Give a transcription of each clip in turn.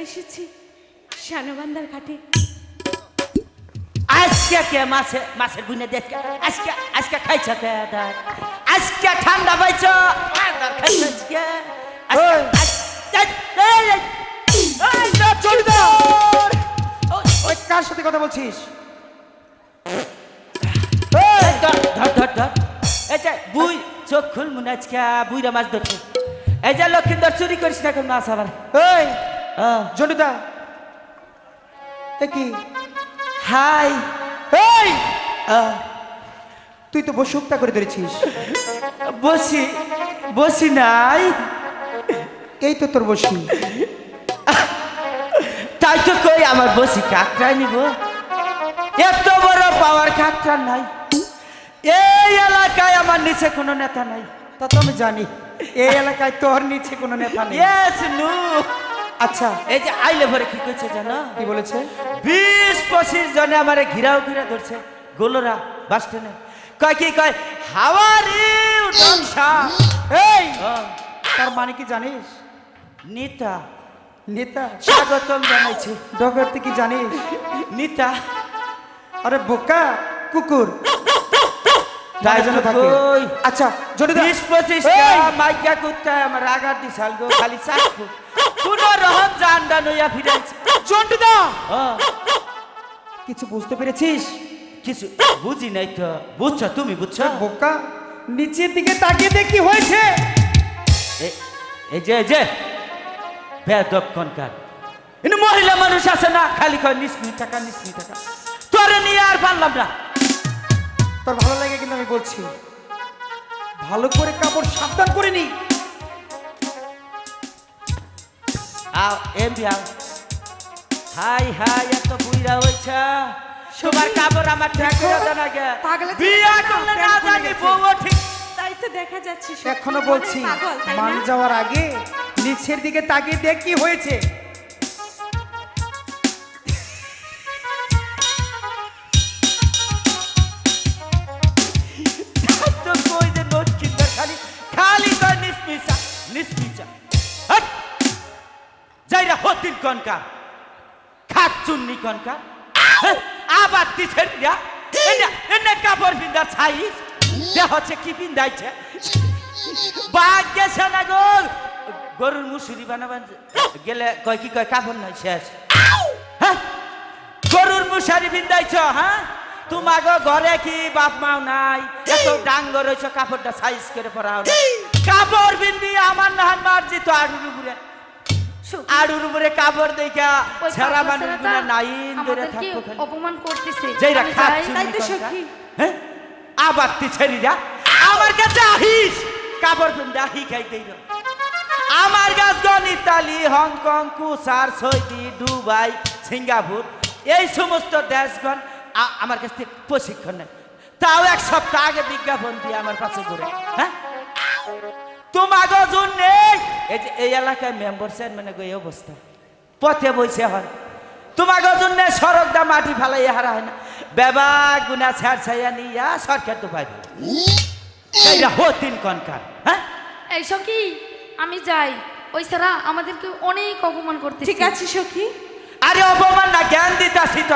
চলে এসেছি শানবান্দার ঘাটে। আজকে কে মাছে মাছের গুনে দেখ? আজকে আজকে খাইছ কে দার আজকে ঠান্ডা পাইছ? আর দার খাইছ আজকে? ওই! কার সাথে কথা বলছিস? এই, ধর, ধর, ধর, ধর। এই যে বুই চোখ খুল মনে আজকে বুইরা মাছ ধরছে। এই যে লক্ষিন্দর চুরি করিস না কোন মাছ আবার? আহ, জনিতা কি হাই এই তুই তো বসে উক্তা করে ধরেছিস। বসি বসি নাই। এই তো তোর বসি। তাই তো কই আমার বসি কাকড়াই নিব। এত বড় পাওয়ার কাকড়া নাই। এই এলাকায় আমার নিচে কোনো নেতা নাই। তা তো আমি জানি। এই এলাকায় তোর নিচে কোনো নেতা নেই। নু আচ্ছা। এই যে আইলে ভরে কি কইছে জানো? কি বলেছে? বিশ পঁচিশ জনে আমারে ঘিরাও ঘিরা ধরছে। গোলরা বাস স্ট্যান্ডে। কয় কি কয় হাওয়ার ইউ এই তার মানে কি জানিস? নিতা। নেতা? স্বাগতম জানাইছি। ডগর তুই কি জানিস? নিতা। আরে বোকা কুকুর। থাকে। আচ্ছা বিশ মাইকা গো খালি চাকু কোন রহম জানডা নইয়া ফিরাইছে হ্যাঁ, কিছু বুঝতে পেরেছিস? কিছু বুঝি নাই তো। বুঝছ তুমি বুঝছ? বোকা নিচের দিকে তাকিয়ে দেখি হয়েছে। এ- এই যে এই যে। বেদব কনকার। কিন্তু মহিলা মানুষ আছে না? খালি কয় নিসমি টাকা নিসমি টাকা। তোরে নিয়ে আর পারলাম না। তোর ভালো লাগে কিন্তু আমি বলছি। ভালো করে কাপড় সাবধান করে নি। আও এমবি আও হাই হাই এত বুইরা হইছে তোমার কাপড় আমার ঠিক করে আগে বিয়া করলে না জানি। বউও ঠিক তাই তো দেখা যাচ্ছে। এখনও বলছি মান যাওয়ার আগে নিচের দিকে তাকিয়ে দেখ কি হয়েছে। হতিন কনকা খাট চুন্নি কনকা হ্যাঁ, আবার না এটা এনে কাপড় পিন্দা ছাইস দেহ হচ্ছে কি পিন্দাইছে বাঘ গেছে না গো? গরুর মুসুরি বানাবান গেলে কয় কি কয় কাপড় নাই শেষ। হ্যাঁ গরুর মুসারি বিন্দাইছ হ্যাঁ? তোমাগো ঘরে কি বাপ মাও নাই? এত ডাঙ্গর হয়েছ কাপড়টা সাইজ করে পরাও না কাপড় বিনবি আমার নাহান মারছি তো আড়ুর আড়ুর উপরে কাপড় দেখা সারা মানুষগুলা নাইন ধরে অপমান করতেছে। যেইরা খাচ্ছি যাই। তাই তো সখী। হ্যাঁ? আবার তুই ছেড়ি যা। আমার কাছে আহিস। কাপড় পিন্দা হি খাইতেই না আমার কাছ গন ইতালি হংকং কুসার সৌদি দুবাই সিঙ্গাপুর এই সমস্ত দেশগণ আমার কাছ থেকে প্রশিক্ষণ নেয়। তাও এক সপ্তাহ আগে বিজ্ঞাপন দিয়ে আমার কাছে ঘুরে। হ্যাঁ? তোমাকে জন্য। এই যে এই এলাকায় মেম্বার চেয়ারম্যানে গো এই অবস্থা। পথে বইছে হয় তোমাকে জন্য সড়ক দা মাটি ফালাই হারা হয় না। বেবা গুনা ছাড় ছাইয়া নিয়া সরকার তো পাইবে এইটা হতিন কনকার হ্যাঁ? এই সখী আমি যাই। ওই সারা আমাদেরকে অনেক অপমান করতেছে। ঠিক আছে সখী। আরে অপমান না জ্ঞান দিতাছি তো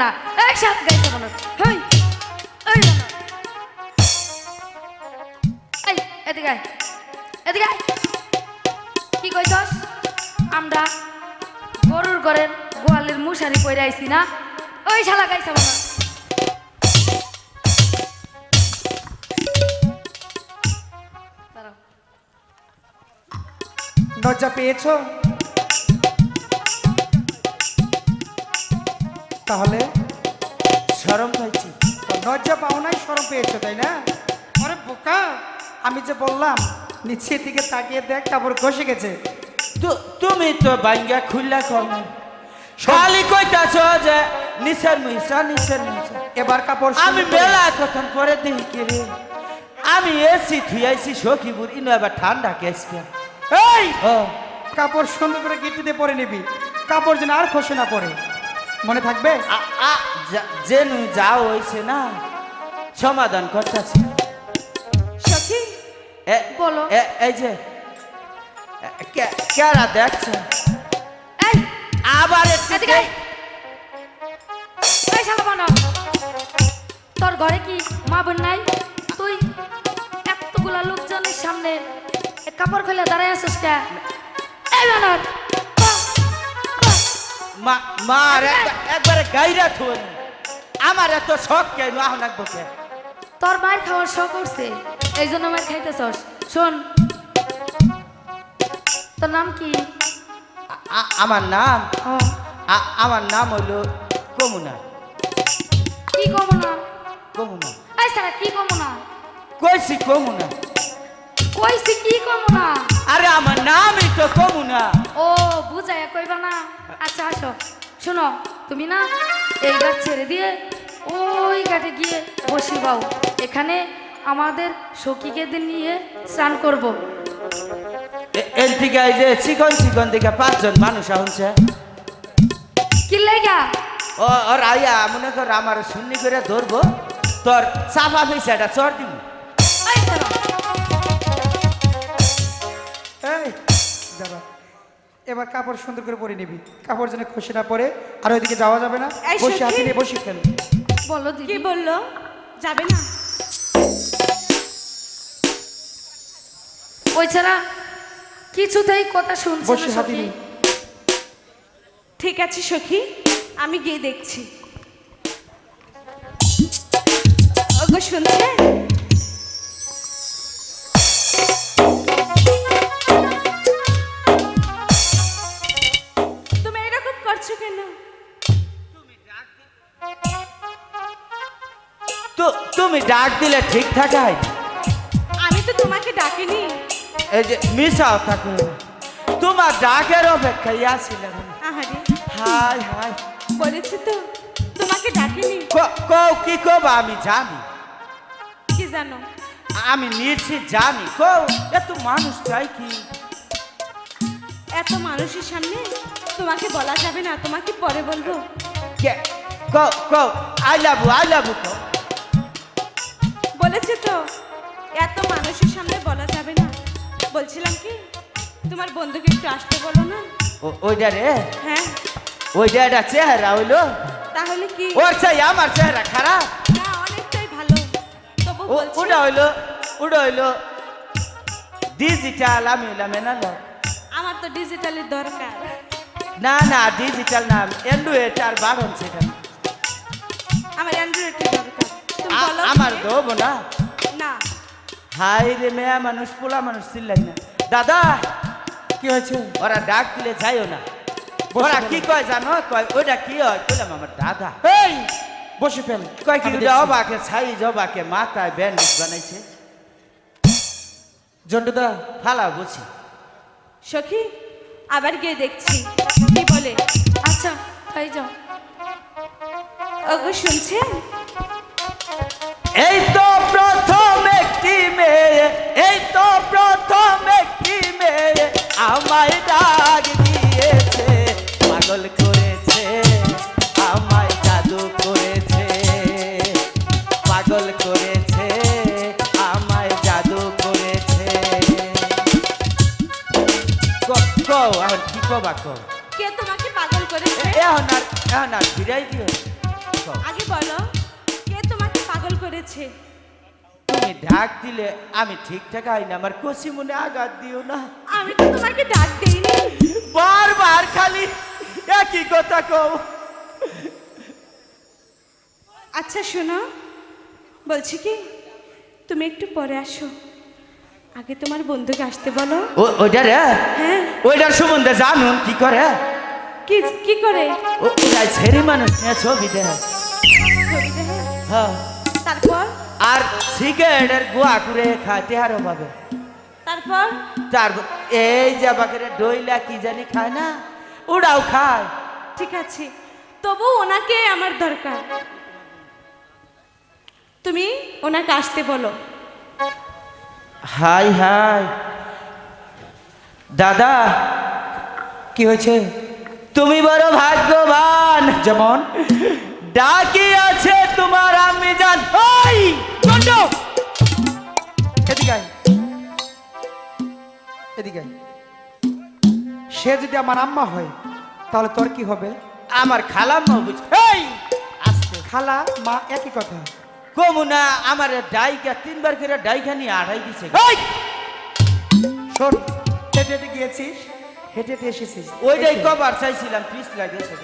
না। এই সাত গাইছে মনে হেই, এই বানর। এই, এদিকে। এদিকে। কি কইছস? আমরা গরুর ঘরের গোয়ালের মুশারি পরে আইছি না। ওই শালা গাইছে মনে দরজা পেয়েছ? তাহলে সরম পাইছি লজ্জা পাও নাই সরম পেয়েছ তাই না? আরে বোকা আমি যে বললাম নিচের দিকে তাকিয়ে দেখ কাপড় খসে গেছে। তুমি তো বাঙ্গা খুললা কম। খালি কইতাছ যে নিচের মিশা নিচের মিশা এবার কাপড় আমি করে- মেলা কখন পরে দেখি কে রে। আমি এসি থুয়াইছি সখীপুর ইনো এবার ঠান্ডা কেসকে এই! কাপড় সুন্দর করে দিয়ে পরে নিবি। কাপড় যেন আর খসে না পড়ে। মনে থাকবে আ- আ- যা- যেনু যাও হইছে না সমাধান করতেছি সখী বলো। এই যে কে- কেরা দেখছে আবার। তোর ঘরে কি মা বোন নাই তুই এতগুলা লোকজনের সামনে এ কাপড় খুলে দাঁড়ায় আছিস কে এই বানর। মা- মার একবারে গাইরা থুন আমার এত শখ কেন একবো কে তোর মায়ের খাওয়ার শখ করছে এই জন্য মায়ের খাইতেছস। শোন। তোর নাম কি? আমার নাম? আমার নাম হইল কমুনা। কি কমো না কমুনা। এই সারা কি কমো না কইছি কমুনা। কইছি কি কমো আরে আমার নামই তো কমুনা। ও বুঝায় কইবা না। আচ্ছা আসো। শোনো তুমি না এই গাছ ছেড়ে দিয়ে ওই ঘাটে গিয়ে বসি বাউ। এখানে আমাদের সখীকে নিয়ে স্নান করব। এর এই যে চিকন চিকন দিকে পাঁচজন মানুষ আহনছে কি লেগা? ও ওর আইয়া মনে কর আমার শূন্য করে ধরবো। তোর চাপা পয়সাটা চর দিব এবার কাপড় সুন্দর করে পরে নিবি। কাপড় যেন খসে না পড়ে আর ওইদিকে যাওয়া যাবে না। বসে। হাতে নিয়ে বসে ফেল। বলো কি বলল? যাবে না। ওই ছাড়া কিছুতেই কথা শুনছে বসে ঠিক আছে সখী আমি গিয়ে দেখছি। ওগো তুমি ডাক দিলে ঠিক থাকাই আমি তো তোমাকে ডাকিনি। এই যে মিশাও থাকে তোমার ডাকের অপেক্ষায় আসছিলাম আহারে। হাই হাই বলেছি তো তোমাকে ডাকিনি। ক- কও কি কবা আমি জানি। কি জানো? আমি নিশ্চিত জানি। কও এত মানুষ চাই কি? এত মানুষের সামনে তোমাকে বলা যাবে না তোমাকে পরে বলব। কে কও কও আই লাভ আই লাভ কও। বলেছি তো? এত মানুষের সামনে বলা যাবে না। বলছিলাম কি তোমার বন্ধুকে একটু আসতে বলো না। ওইটা রে? হ্যাঁ। ওইটা একটা চেহারা হইল? তাহলে কি? ওর চাই আমার চেহারা খারাপ? না অনেকটাই ভালো। তবু বলছি ওটা হইল ওটা হইল। ডিজিটাল আমি হইলাম এনালগ আমার তো ডিজিটালের দরকার। না না ডিজিটাল না অ্যান্ড্রয়েড আর বারণ সেটা। আমার অ্যান্ড্রয়েডের দরকার। বলো আমার? দেবো না। না। হাই রে মেয়া মানুষ পোলা মানুষ চিল্লাই না। দাদা কি হয়েছে? ওরা ডাক দিলে যাইও না। ওরা কি কয় জানো? কয় ওটা কি হয়? কইলাম আমার দাদা। এই বসে ফেল। কয় কি। অবাকে ছাই জবাকে মাথায় ব্যান্ডেজ বানাইছে। জন্টুদা। ফালা বুঝি। সখী আবার গিয়ে দেখছি। কি বলে? আচ্ছা তাই যাও। ওগো শুনছেন? এই তো প্রথম আমি ঠিকঠাক আই না আমার কষি মনে আঘাত দিও না। আমি তো তোমাকে ডাক দেইনি। বারবার খালি একই কথা কও। আচ্ছা শোনো। বলছি কি তুমি একটু পরে আসো। আগে তোমার বন্ধুকে আসতে বলো। ও- ওইটা রে? হ্যাঁ। ওইটার সম্বন্ধে জানুন কি করে? কি কি করে? ও- ওটা ছেড়ি মানুষ নিয়ে ছবি দেয়? হ্যাঁ। তারপর? আর সিগারেটের গোয়া করে খাইতে আরও পাবে তারপর? তার এই যে বাকের ডইলা কি জানি খায় না? ওরাও খায়। ঠিক আছে তবু ওনাকে আমার দরকার। তুমি ওনাকে আসতে বলো। Hi hi. দাদা কি হয়েছে? তুমি বড় ভাগ্যবান। যেমন? ডাকি আছে তোমার আমি জান। ওই! চন্ড এদিকে এদিকে সে যদি আমার আম্মা হয় তাহলে তোর কি হবে? আমার খালাম বুঝ এই আস্তে। খালা মা একই কথা। কমুনা আমার ডাইকা তিনবার করে ডাইকা নিয়ে আড়াই দিছে। এই! শোন হেঁটে হেঁটে গিয়েছিস হেঁটে হেঁটে এসেছিস। ওইটাই কবার চাইছিলাম পিস লাগেছে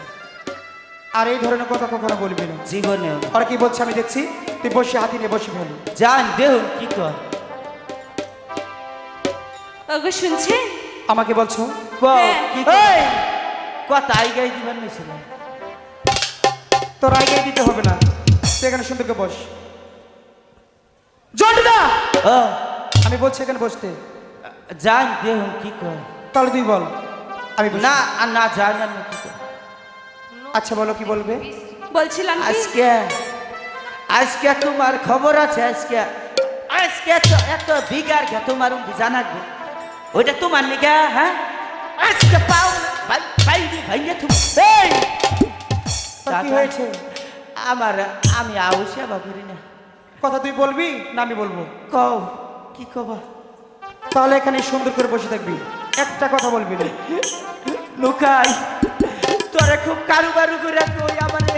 আর এই ধরনের কথা কখনো বলবি না। জীবনে। ওরা কি বলছে আমি দেখছি? তুই বসে হাতি নিয়ে বসে ফেল জান দেহুন কি কর? ওগো শুনছে? আমাকে বলছো? হ্যাঁ। কি কর? এই! কথা আইগাই দিবার নিছিলাম তোর আগে দিতে হবে না। তুই এখানে সুন্দরকে বস। জন্টুদা ও। আমি বলছি এখানে বসতে। জান দেহুন কি কর? তাহলে তুই বল। আমি। না আর না জান আমি কি কর? আচ্ছা বলো কি বলবে? বলছিলাম আজকে আজকে তোমার খবর আছে আজকে আজকে তো এত বিগার গে তোমার জানাকবে ওইটা তোমার নিকা হ্যাঁ? আজকে পাও ভাই- ভাই ভাইয়া তুমি এই কি হয়েছে? আমার আমি আউ সেবা করি না। কথা তুই বলবি না আমি বলব? কও কি কবা? তাহলে এখানে সুন্দর করে বসে থাকবি। একটা কথা বলবি না। লুকাই তোরে খুব কারু বারু করে কই আমারে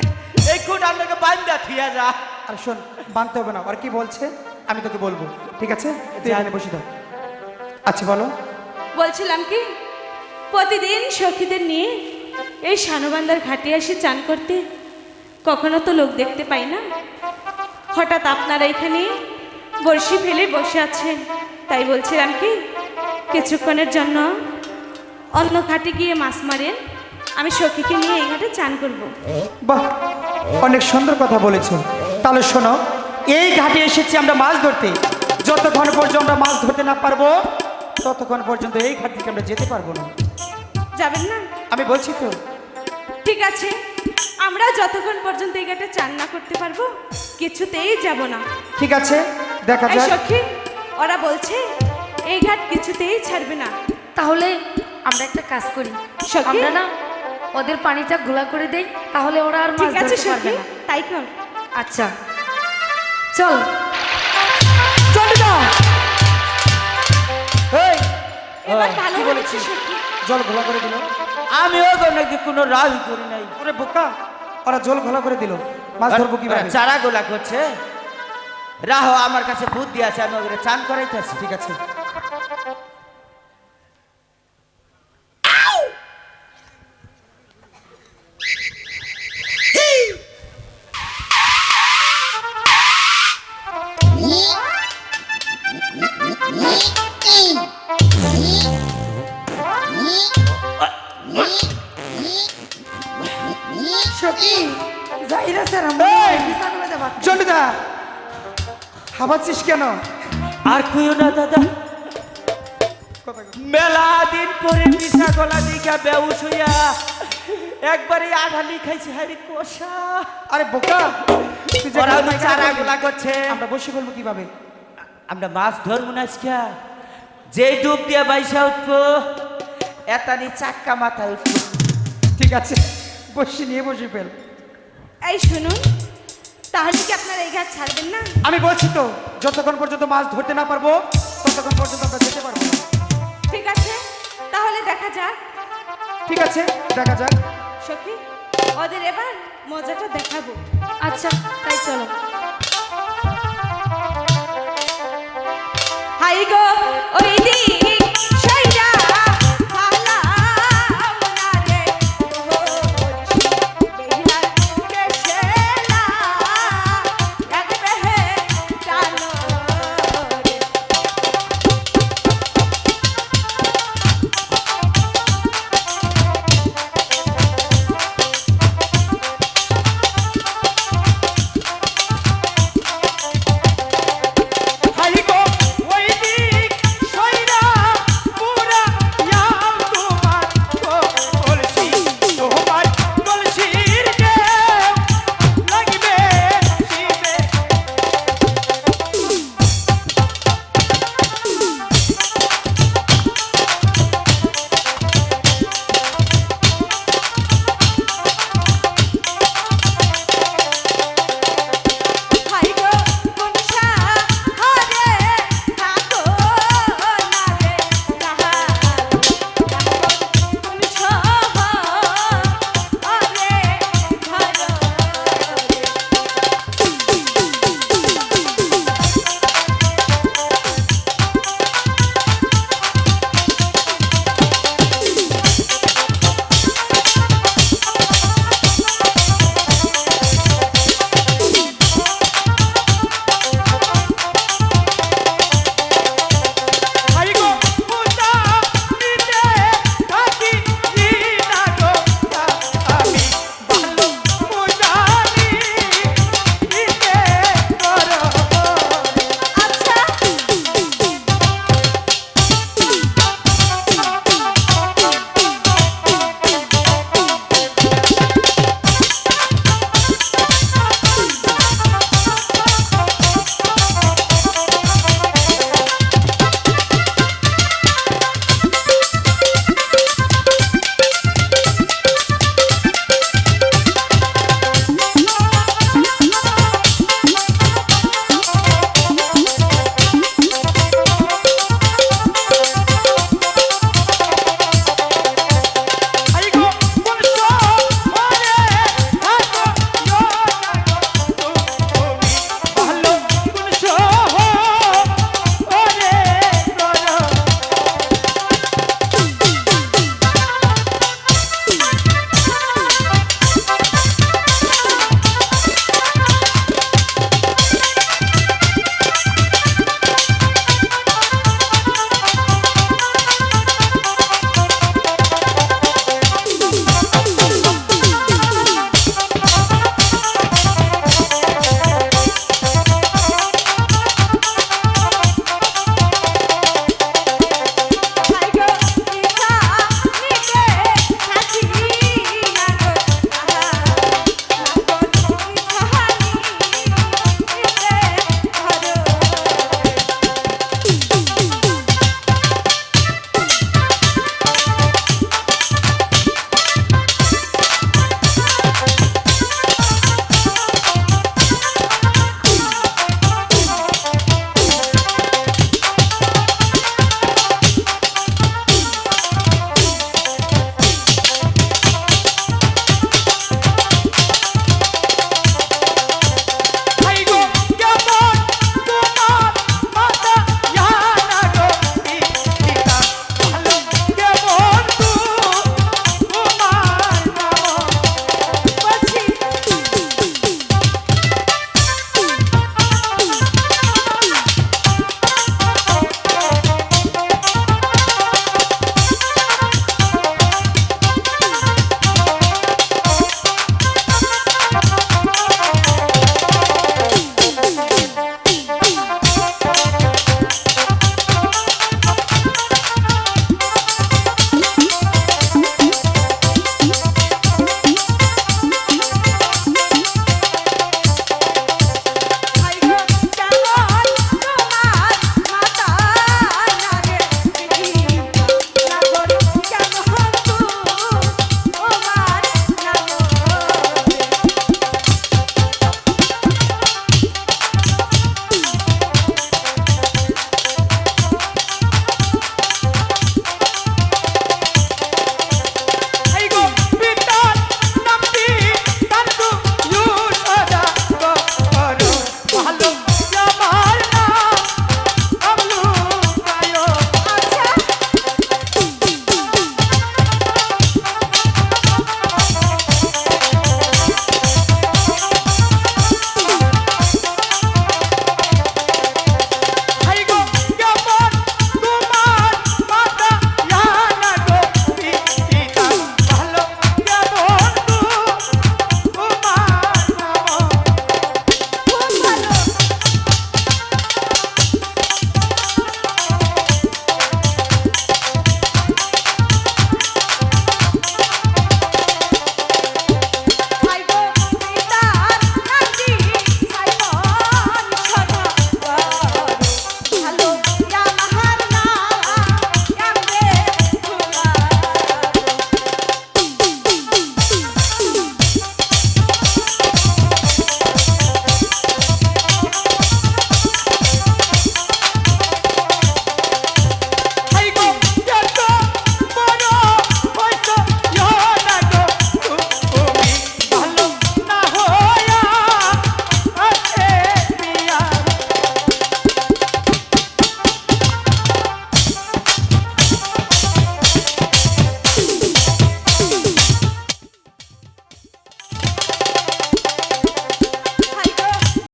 এই কোট আপনাকে বান্দা থিয়া যা। আর শোন বানতে হবে না। আর কি বলছে? আমি তোকে বলব ঠিক আছে? তুই এখানে বসে থাক। আচ্ছা বলো। বলছিলাম কি প্রতিদিন সখীদের নিয়ে এই শানবান্দার ঘাটে এসে চান করতে কখনো তো লোক দেখতে পাই না। হঠাৎ আপনারা এখানে বড়শি ফেলে বসে আছেন। তাই বলছিলাম কি কিছুক্ষণের জন্য অন্য ঘাটে গিয়ে মাছ মারেন। আমি সখীকে নিয়ে এই ঘাটে চান করব। বাহ অনেক সুন্দর কথা বলেছ। তাহলে শোনো এই ঘাটে এসেছি আমরা মাছ ধরতে। যতক্ষণ পর্যন্ত আমরা মাছ ধরতে না পারব ততক্ষণ পর্যন্ত এই ঘাট থেকে আমরা যেতে পারব না। যাবেন না? আমি বলছি তো। ঠিক আছে। আমরা যতক্ষণ পর্যন্ত এই ঘাটে চান না করতে পারব কিছুতেই যাব না। ঠিক আছে দেখা যাক। সখী ওরা বলছে এই ঘাট কিছুতেই ছাড়বে না। তাহলে আমরা একটা কাজ করি। সখী? আমরা না ওদের পানিটা ঘোলা করে দেই তাহলে ওরা আর মাছ ধরতে পারবে না। তাই কর আচ্ছা। চল। চন্ডিদা এই এবার ও, ভালো বলেছিস? জল ঘোলা করে দিল। আমিও তো নাকি কোনো রাহি করি নাই। ওরে বোকা ওরা জল ঘোলা করে দিল। মাছ ধরবো কীভাবে? চারা গোলা করছে। রাহো আমার কাছে বুদ্ধি আছে আমি ওগুলো চান করাইতেছি। ঠিক আছে। চন্ডিদা হাবাচ্ছিস কেন আর কইও না দাদা মেলা দিন পরে পিসা গলা দিকা বেউস হইয়া একবারে আধালি খাইছি হারি কষা। আরে বোকা তুই যে ওরা ঘরে চারা করবি, গোলা করছে। আমরা বসে বলব কীভাবে? আমরা মাছ ধরবো না আজকে। যে ডুব দিয়ে বাইসা উঠবো এতানি চাক্কা মাথায় উঠবো। ঠিক আছে বসে নিয়ে বসে ফেল। এই শুনুন তাহলে কি আপনারা এই ঘাট ছাড়বেন না? আমি বলছি তো যতক্ষণ পর্যন্ত মাছ ধরতে না পারব ততক্ষণ পর্যন্ত আমরা যেতে পারব দেখা যাক। ঠিক আছে দেখা যাক। সখী ওদের এবার মজাটা দেখাবো। আচ্ছা তাই চলো। হাই গো